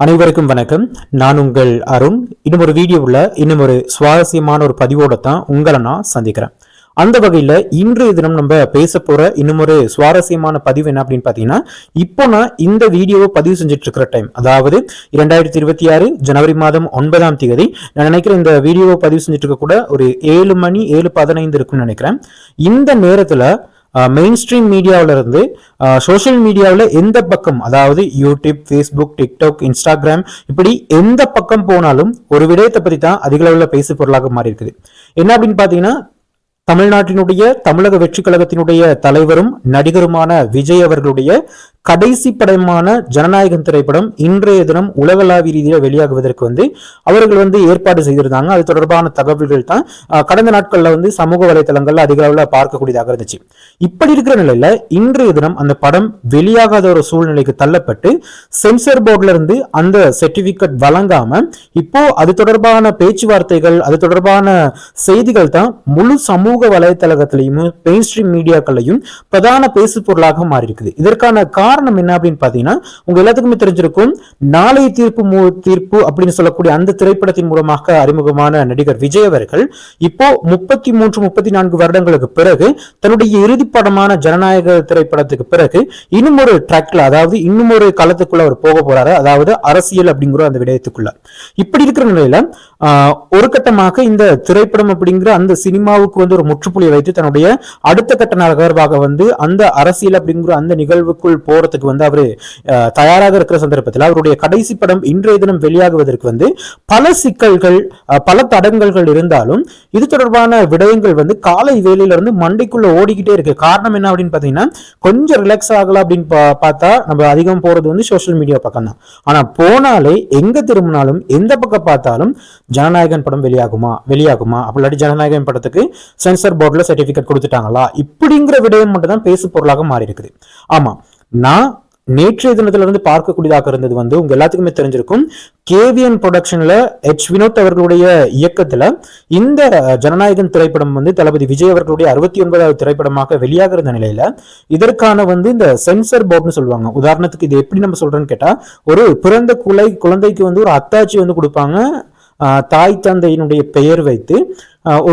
அனைவருக்கும் வணக்கம். நான் உங்கள் அருண். இன்னும் ஒரு வீடியோவில் இன்னும் ஒரு சுவாரஸ்யமான ஒரு பதிவோடு தான் உங்களை நான் சந்திக்கிறேன். அந்த வகையில் இன்றைய தினம் நம்ம பேச போகிற இன்னும் ஒரு சுவாரஸ்யமான பதிவு என்ன அப்படின்னு பார்த்தீங்கன்னா இப்போ நான் இந்த வீடியோவை பதிவு செஞ்சுட்டு இருக்கிற டைம் அதாவது இரண்டாயிரத்தி இருபத்தி ஆறு ஜனவரி மாதம் ஒன்பதாம் தேதி நான் நினைக்கிறேன் இந்த வீடியோவை பதிவு செஞ்சுட்டு இருக்க கூட ஒரு ஏழு மணி ஏழு பதினைந்து இருக்கும்னு நினைக்கிறேன். இந்த நேரத்தில் மெயின் ஸ்ட்ரீம் மீடியாவில இருந்து சோஷியல் மீடியாவில் எந்த பக்கம் அதாவது யூடியூப் ஃபேஸ்புக் டிக்டாக் இன்ஸ்டாகிராம் இப்படி எந்த பக்கம் போனாலும் ஒரு விடயத்தை பற்றி தான் அதிக அளவில் பேசு பொருளாக மாறி இருக்குது என்ன அப்படின்னு பார்த்தீங்கன்னா தமிழ்நாட்டினுடைய தமிழக வெற்றி கழகத்தினுடைய தலைவரும் நடிகருமான விஜய் அவர்களுடைய கடைசி படமான ஜனநாயகம் திரைப்படம் இன்றைய தினம் உலகளாவிய ரீதியில் வெளியாகுவதற்கு வந்து அவர்கள் வந்து ஏற்பாடு செய்திருந்தாங்க. அது தொடர்பான தகவல்கள் தான் கடந்த நாட்கள்ல வந்து சமூக வலைதளங்கள்ல அதிக அளவில் பார்க்கக்கூடியதாக இருந்துச்சு. இப்படி இருக்கிற நிலையில இன்றைய தினம் அந்த படம் வெளியாகாத ஒரு சூழ்நிலைக்கு தள்ளப்பட்டு சென்சர் போர்ட்ல இருந்து அந்த சர்டிபிகேட் வழங்காம இப்போ அது தொடர்பான பேச்சுவார்த்தைகள் அது தொடர்பான செய்திகள் தான் முழு சமூக சமூக வலைத்தளத்திலையும் மெயின் ஸ்ட்ரீம் மீடியாக்கள்லையும் பிரதான பேசு பொருளாக மாறி இருக்குது இதற்கான காரணம் என்ன அப்படின்னு பாத்தீங்கன்னா உங்க எல்லாத்துக்குமே தெரிஞ்சிருக்கும் நாளை தீர்ப்பு தீர்ப்பு அப்படின்னு சொல்லக்கூடிய அந்த திரைப்படத்தின் மூலமாக அறிமுகமான நடிகர் விஜய் அவர்கள் இப்போ முப்பத்தி மூன்று முப்பத்தி நான்கு வருடங்களுக்கு பிறகு தன்னுடைய இறுதி படமான ஜனநாயக திரைப்படத்துக்கு பிறகு இன்னும் ஒரு ட்ராக்ல அதாவது இன்னும் ஒரு களத்துக்குள்ள அவர் போக போறாரு அதாவது அரசியல் அப்படிங்கிற அந்த விடயத்துக்குள்ள. இப்படி இருக்கிற நிலையில ஒரு கட்டமாக இந்த திரைப்படம் அப்படிங்கிற அந்த சினிமாவுக்கு வந்து ஒரு முற்றுப்புள்ளி வைத்து தன்னுடைய அடுத்த கட்ட நகர்வாக வந்து அந்த அரசியல் அப்படிங்கிற அந்த நிகழ்வுக்குள் போறதுக்கு வந்து அவர் தயாராக இருக்கிற சந்தர்ப்பத்தில் அவருடைய கடைசி படம் இன்றைய தினம் வெளியாகுவதற்கு வந்து பல சிக்கல்கள் பல தடங்கல்கள் இருந்தாலும் இது தொடர்பான விடயங்கள் வந்து காலை வேலையில இருந்து மண்டைக்குள்ள ஓடிக்கிட்டே இருக்கு. காரணம் என்ன அப்படின்னு பாத்தீங்கன்னா கொஞ்சம் ரிலாக்ஸ் ஆகலாம் அப்படின்னு பா- பார்த்தா நம்ம அதிகம் போறது வந்து சோஷியல் மீடியா பக்கம் தான் ஆனா போனாலே எங்க திரும்பினாலும் எந்த பக்கம் பார்த்தாலும் ஜனநாயகன் படம் வெளியாகுமா வெளியாகுமா? அப்படி இல்லாட்டி ஜனநாயகன் படத்துக்கு சென்சர் போர்டில் சர்டிஃபிகேட் கொடுத்துட்டாங்களா? இப்படிங்கிற விடயம் மட்டும் தான் பேசு பொருளாக மாறி இருக்குது ஆமா நான் நேற்றைய தினத்துல இருந்து பார்க்கக்கூடியதாக இருந்தது வந்து உங்க எல்லாத்துக்குமே தெரிஞ்சிருக்கும் கேவிஎன் ப்ரொடக்ஷன்ல எச் வினோத் அவர்களுடைய இயக்கத்துல இந்த ஜனநாயகன் திரைப்படம் வந்து தளபதி விஜய் அவர்களுடைய அறுபத்தி ஒன்பதாவது திரைப்படமாக வெளியாக இருந்த நிலையில இதற்கான வந்து இந்த சென்சர் போர்டுன்னு சொல்லுவாங்க. உதாரணத்துக்கு இது எப்படி நம்ம சொல்றோம்னு கேட்டா ஒரு பிறந்த குலை குழந்தைக்கு வந்து ஒரு அத்தாச்சி வந்து கொடுப்பாங்க ஆஹ் தாய் தந்தையினுடைய பெயர் வைத்து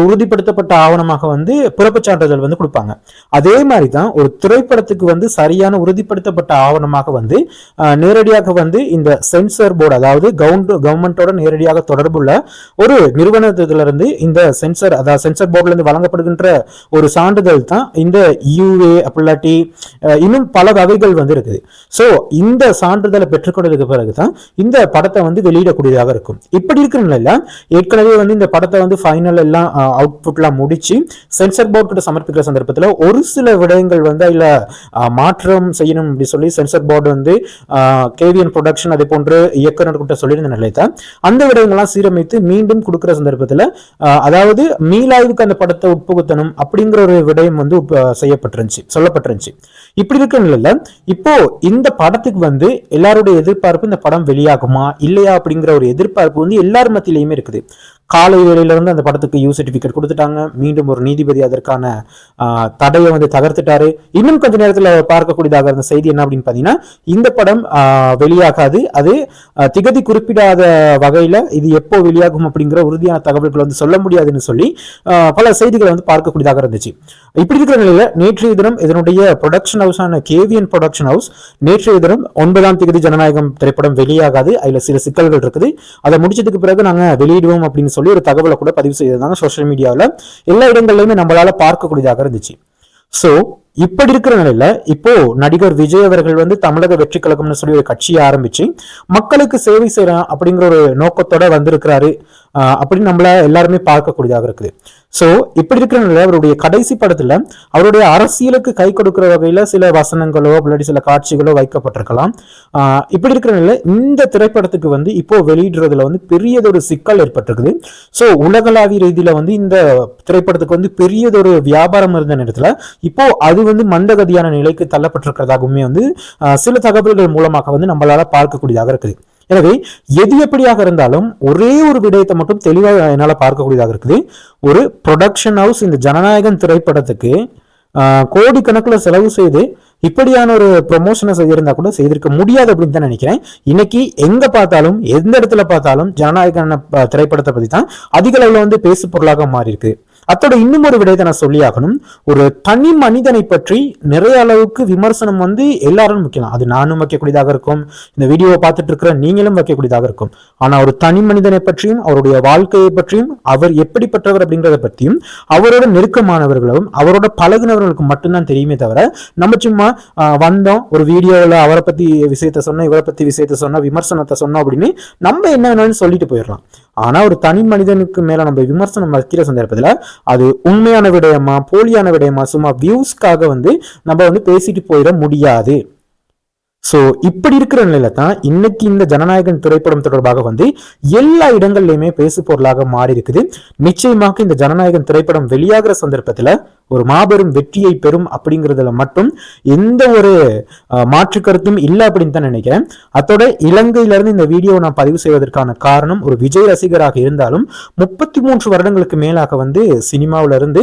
உறுதிப்படுத்தப்பட்ட ஆவணமாக வந்து பிறப்புச் சான்றிதழ் வந்து கொடுப்பாங்க. அதே மாதிரி தான் ஒரு திரைப்படத்துக்கு வந்து சரியான உறுதிப்படுத்தப்பட்ட ஆவணமாக வந்து நேரடியாக வந்து இந்த சென்சர் போர்டு அதாவது கவுண்ட் கவர்மெண்டோட நேரடியாக தொடர்புள்ள ஒரு நிறுவனத்திலிருந்து இந்த சென்சர் அதாவது சென்சர் போர்டுலேருந்து வழங்கப்படுகின்ற ஒரு சான்றிதழ் தான் இந்த யூஏ அப்படிலாட்டி இன்னும் பல வகைகள் வந்து இருக்குது. ஸோ இந்த சான்றிதழை பெற்றுக்கொண்டதுக்கு பிறகு தான் இந்த படத்தை வந்து வெளியிடக்கூடியதாக இருக்கும். இப்படி இருக்கிற ஏற்கனவே வந்து இந்த படத்தை வந்து ஃபைனல் எல்லாம் அவுட்புட்லாம் முடிச்சு சென்சர் போர்டு கிட்ட சமர்ப்பிக்கிற சந்தர்ப்பத்தில் ஒரு சில விடயங்கள் வந்து அதில் மாற்றம் செய்யணும் அப்படி சொல்லி சென்சர் போர்டு வந்து கேவிஎன் ப்ரொடக்ஷன் அதே போன்று இயக்குநர் கிட்ட சொல்லியிருந்த நிலையத்தை அந்த விடயங்கள்லாம் சீரமைத்து மீண்டும் கொடுக்கிற சந்தர்ப்பத்தில் அதாவது மீளாய்வுக்கு அந்த படத்தை உட்புகுத்தணும் அப்படிங்கிற ஒரு விடயம் வந்து செய்யப்பட்டிருந்துச்சு சொல்லப்பட்டிருந்துச்சு. இப்படி இருக்க நிலையில இப்போ இந்த படத்துக்கு வந்து எல்லாருடைய எதிர்பார்ப்பு இந்த படம் வெளியாகுமா இல்லையா அப்படிங்கிற ஒரு எதிர்பார்ப்பு வந்து எல்லார் மத்தியிலையுமே இருக்குது. காலை வேலையிலிருந்து அந்த படத்துக்கு யூ சர்டிஃபிகேட் கொடுத்துட்டாங்க. மீண்டும் ஒரு நீதிபதி அதற்கான தடையை வந்து தகர்த்துட்டாரு. இன்னும் கொஞ்ச நேரத்தில் பார்க்கக்கூடியதாக இருந்த செய்தி என்ன அப்படின்னு பார்த்தீங்கன்னா இந்த படம் வெளியாகாது. அது திகதி குறிப்பிடாத வகையில் இது எப்போ வெளியாகும் அப்படிங்கிற உறுதியான தகவல்கள் வந்து சொல்ல முடியாதுன்னு சொல்லி பல செய்திகளை வந்து பார்க்கக்கூடியதாக இருந்துச்சு. இப்படி இருக்கிற நிலையில் நேற்றைய தினம் இதனுடைய ப்ரொடக்ஷன் ஹவுஸான கேவிஎன் ப்ரொடக்ஷன் ஹவுஸ் நேற்றைய தினம் ஒன்பதாம் திகதி ஜனநாயகம் திரைப்படம் வெளியாகாது. அதில் சில சிக்கல்கள் இருக்குது. அதை முடிச்சதுக்கு பிறகு நாங்கள் வெளியிடுவோம் அப்படின்னு சொல்லி ஒரு தகவலை கூட பதிவு செய்திருந்தாங்க சோஷியல் மீடியாவில் எல்லா இடங்கள்லையுமே நம்மளால பார்க்கக்கூடியதாக இருந்துச்சு. சோ இப்படி இருக்கிற நிலையில இப்போ நடிகர் விஜய் அவர்கள் வந்து தமிழக வெற்றி கழகம்னு சொல்லி ஒரு கட்சியை ஆரம்பிச்சு மக்களுக்கு சேவை செய்யறான் அப்படிங்கிற ஒரு நோக்கத்தோட வந்திருக்கிறாரு. அப்படின்னு நம்மள எல்லாருமே பார்க்கக்கூடியதாக இருக்குது. ஸோ இப்படி இருக்கிற நிலையில் அவருடைய கடைசி படத்தில் அவருடைய அரசியலுக்கு கை கொடுக்குற வகையில் சில வசனங்களோ இல்லாட்டி சில காட்சிகளோ வைக்கப்பட்டிருக்கலாம். இப்படி இருக்கிற நிலையில் இந்த திரைப்படத்துக்கு வந்து இப்போ வெளியிடுறதுல வந்து பெரியதொரு சிக்கல் ஏற்பட்டிருக்குது. ஸோ உலகளாவிய ரீதியில் வந்து இந்த திரைப்படத்துக்கு வந்து பெரியதொரு வியாபாரம் இருந்த நேரத்தில் இப்போ அது வந்து மந்தகதியான நிலைக்கு தள்ளப்பட்டிருக்கிறதாகவுமே வந்து சில தகவல்கள் மூலமாக வந்து நம்மளால பார்க்கக்கூடியதாக இருக்குது. எனவே எது எப்படியாக இருந்தாலும் ஒரே ஒரு விடயத்தை மட்டும் தெளிவாக என்னால் பார்க்கக்கூடியதாக இருக்குது. ஒரு ப்ரொடக்ஷன் ஹவுஸ் இந்த ஜனநாயகன் திரைப்படத்துக்கு கோடிக்கணக்கில் செலவு செய்து இப்படியான ஒரு ப்ரொமோஷனை செய்திருந்தா கூட செய்திருக்க முடியாது அப்படின்னு தான் நினைக்கிறேன். இன்னைக்கு எங்க பார்த்தாலும் எந்த இடத்துல பார்த்தாலும் ஜனநாயக திரைப்படத்தை பத்தி தான் அதிக அளவில் வந்து பேசு பொருளாக மாறி இருக்கு அத்தோட இன்னும் ஒரு விடயத்தை நான் சொல்லியாகணும். ஒரு தனி மனிதனை பற்றி நிறைய அளவுக்கு விமர்சனம் வந்து எல்லாரும் முக்கியம் அது நானும் வைக்கக்கூடியதாக இருக்கும். இந்த வீடியோவை பார்த்துட்டு இருக்கிற நீங்களும் வைக்கக்கூடியதாக இருக்கும். ஆனா ஒரு தனி மனிதனை பற்றியும் அவருடைய வாழ்க்கையை பற்றியும் அவர் எப்படிப்பட்டவர் அப்படிங்கிறத பற்றியும் அவரோட நெருக்கமானவர்களும் அவரோட பழகுனவர்களுக்கு மட்டும்தான் தெரியுமே தவிர நம்ம சும்மா வந்தோம் ஒரு வீடியோவில் அவரை பத்தி விஷயத்த சொன்னோம் இவரை பத்தி விஷயத்த சொன்னோம் விமர்சனத்தை சொன்னோம் அப்படின்னு நம்ம என்ன வேணாலும் சொல்லிட்டு போயிடலாம். ஆனா ஒரு தனி மனிதனுக்கு மேல நம்ம விமர்சனம் வைக்கிற சந்தர்ப்பத்துல அது உண்மையான விடயமா போலியான விடயமா சும்மா வியூஸ்க்காக வந்து நம்ம வந்து பேசிட்டு போயிட முடியாது. ஸோ இப்படி இருக்கிற நிலையில தான் இன்னைக்கு இந்த ஜனநாயகன் திரைப்படம் தொடர்பாக வந்து எல்லா இடங்கள்லையுமே பேசு பொருளாக மாறி இருக்குது நிச்சயமாக இந்த ஜனநாயகன் திரைப்படம் வெளியாகிற சந்தர்ப்பத்துல ஒரு மாபெரும் வெற்றியை பெறும் அப்படிங்கிறதுல மட்டும் எந்த ஒரு மாற்று கருத்தும் இல்லை அப்படின்னு தான் நினைக்கிறேன். அத்தோட இலங்கையிலிருந்து இந்த வீடியோவை நான் பதிவு செய்வதற்கான காரணம் ஒரு விஜய் ரசிகராக இருந்தாலும் முப்பத்தி மூன்று வருடங்களுக்கு மேலாக வந்து சினிமாவிலிருந்து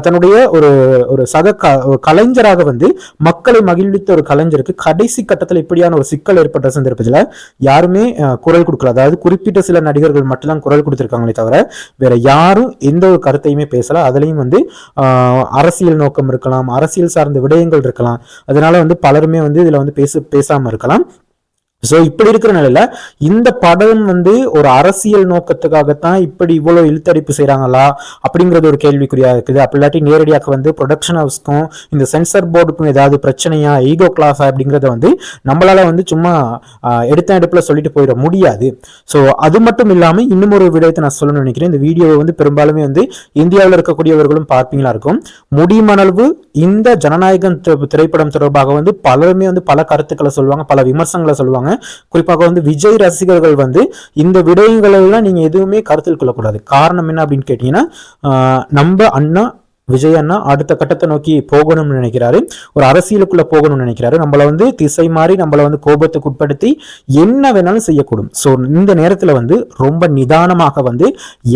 தன்னுடைய ஒரு ஒரு சக க- ஒரு கலைஞராக வந்து மக்களை மகிழ்வித்த ஒரு கலைஞருக்கு கடைசி கட்டத்தில் இப்படியான ஒரு சிக்கல் ஏற்பட்ட சந்தர்ப்பத்தில் யாருமே குரல் கொடுக்கல. அதாவது குறிப்பிட்ட சில நடிகர்கள் மட்டும்தான் குரல் கொடுத்துருக்காங்களே தவிர வேற யாரும் எந்த ஒரு கருத்தையுமே பேசல. அதுலேயும் வந்து இருக்கலாம் அரசியல் நோக்கம் இருக்கலாம் அரசியல் சார்ந்த விடயங்கள் இருக்கலாம். அதனால வந்து பலருமே வந்து இதுல வந்து பேச பேசாமல் இருக்கலாம். ஸோ இப்படி இருக்கிற நிலையில இந்த படம் வந்து ஒரு அரசியல் நோக்கத்துக்காகத்தான் இப்படி இவ்வளோ இழுத்தடிப்பு செய்கிறாங்களா அப்படிங்கிறது ஒரு கேள்விக்குறியாக இருக்குது. அப்படி இல்லாட்டி நேரடியாக வந்து ப்ரொடக்ஷன் ஹவுஸ்க்கும் இந்த சென்சார் போர்டுக்கும் ஏதாவது பிரச்சனையா ஈகோ கிளாஸா அப்படிங்கிறத வந்து நம்மளால வந்து சும்மா எடுத்த எடுப்பில் சொல்லிட்டு போயிட முடியாது. ஸோ அது மட்டும் இல்லாமல் இன்னும் ஒரு விடயத்தை நான் சொல்லணும்னு நினைக்கிறேன். இந்த வீடியோவை வந்து பெரும்பாலுமே வந்து இந்தியாவில் இருக்கக்கூடியவர்களும் பார்ப்பீங்களா இருக்கும். முடியுமளவு இந்த ஜனநாயகன் திரைப்படம் தொடர்பாக வந்து பலருமே வந்து பல கருத்துக்களை சொல்லுவாங்க பல விமர்சனங்களை சொல்லுவாங்க. குறிப்பாக வந்து விஜய் ரசிகர்கள் வந்து இந்த விடங்களெல்லாம் நீங்க எதுவுமே கருத்தில் கொள்ளக்கூடாது. காரணம் என்ன அப்படின்னு கேட்டீங்கன்னா ஆஹ் நம்ம அண்ணா விஜய் அண்ணா அடுத்த கட்டத்தை நோக்கி போகணும்னு நினைக்கிறாரு. ஒரு அரசியலுக்குள்ள போகணும்னு நினைக்கிறாரு. நம்மளை வந்து திசை மாறி நம்மளை வந்து கோபத்துக்கு உட்படுத்தி என்ன வேணாலும் செய்யக்கூடும். ஸோ இந்த நேரத்தில் வந்து ரொம்ப நிதானமாக வந்து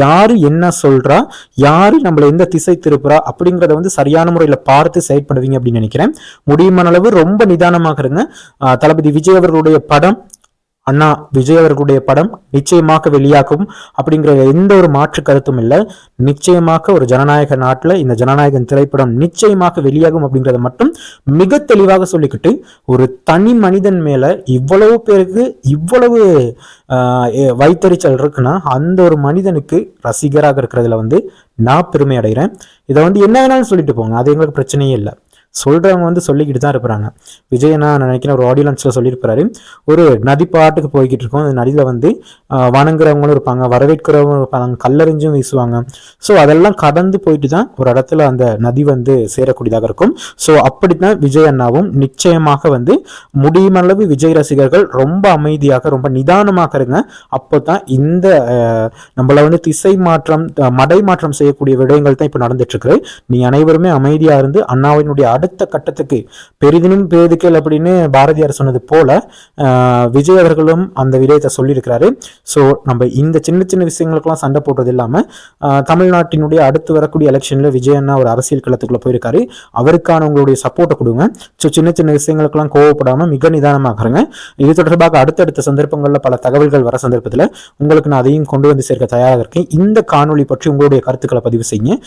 யாரு என்ன சொல்றா யாரு நம்மளை எந்த திசை திருப்புறா அப்படிங்கிறத வந்து சரியான முறையில் பார்த்து செயற்படுவீங்க அப்படின்னு நினைக்கிறேன். முடியுமான அளவு ரொம்ப நிதானமாக இருங்க. தளபதி விஜய் அவர்களுடைய படம் அண்ணா விஜய் அவர்களுடைய படம் நிச்சயமாக வெளியாகும் அப்படிங்கிற எந்த ஒரு மாற்று கருத்தும் இல்லை. நிச்சயமாக ஒரு ஜனநாயக நாட்டில் இந்த ஜனநாயகன் திரைப்படம் நிச்சயமாக வெளியாகும் அப்படிங்கிறத மட்டும் மிக தெளிவாக சொல்லிக்கிட்டு ஒரு தனி மனிதன் மேல இவ்வளவு பேருக்கு இவ்வளவு வைத்தறிச்சல் இருக்குன்னா அந்த ஒரு மனிதனுக்கு ரசிகராக இருக்கிறதுல வந்து நான் பெருமை அடைகிறேன். இதை வந்து என்ன வேணாலும் சொல்லிட்டு போங்க அது எங்களுக்கு பிரச்சனையே இல்லை. சொல்கிறவங்க வந்து சொல்லிக்கிட்டு தான் இருக்கிறாங்க விஜய் நான் நினைக்கிறேன் ஒரு ஆடியோ லான்ச்சில் சொல்லியிருப்பாரு ஒரு நதி பாட்டுக்கு போய்கிட்டு இருக்கோம். அந்த நதியில் வந்து வணங்குறவங்களும் இருப்பாங்க வரவேற்கிறவங்களும் இருப்பாங்க கல்லறிஞ்சும் வீசுவாங்க. ஸோ அதெல்லாம் கடந்து போயிட்டு தான் ஒரு இடத்துல அந்த நதி வந்து சேரக்கூடியதாக இருக்கும். ஸோ அப்படி தான் விஜய் அண்ணாவும் நிச்சயமாக வந்து முடியுமளவு விஜய் ரசிகர்கள் ரொம்ப அமைதியாக ரொம்ப நிதானமாக இருங்க. அப்போ தான் இந்த நம்மளை நம்மள வந்து திசை மாற்றம் மடை மாற்றம் செய்யக்கூடிய விடயங்கள் தான் இப்போ நடந்துட்டு இருக்கு. நீ அனைவருமே அமைதியாக இருந்து அண்ணாவினுடைய அடுத்த கட்டத்துக்கு பெரிதினும் பேதுக்கள் அப்படின்னு பாரதியார் சொன்னது போல விஜய் அவர்களும் அந்த விடயத்தை சொல்லியிருக்கிறாரு. ஸோ நம்ம இந்த சின்ன சின்ன விஷயங்களுக்கெல்லாம் சண்டை போடுறது இல்லாமல் தமிழ்நாட்டினுடைய அடுத்து வரக்கூடிய எலெக்ஷனில் விஜய் அண்ணா ஒரு அரசியல் களத்துக்குள்ள போயிருக்காரு. அவருக்கான உங்களுடைய சப்போர்ட்டை கொடுங்க. ஸோ சின்ன சின்ன விஷயங்களுக்கெல்லாம் கோவப்படாம மிக நிதானமாகறங்க இது தொடர்பாக அடுத்தடுத்த சந்தர்ப்பங்களில் பல தகவல்கள் வர சந்தர்ப்பத்தில் உங்களுக்கு நான் அதையும் கொண்டு வந்து சேர்க்க தயாராக இருக்கேன். இந்த காணொலி பற்றி உங்களுடைய கருத்துக்களை பதிவு செய்யுங்க.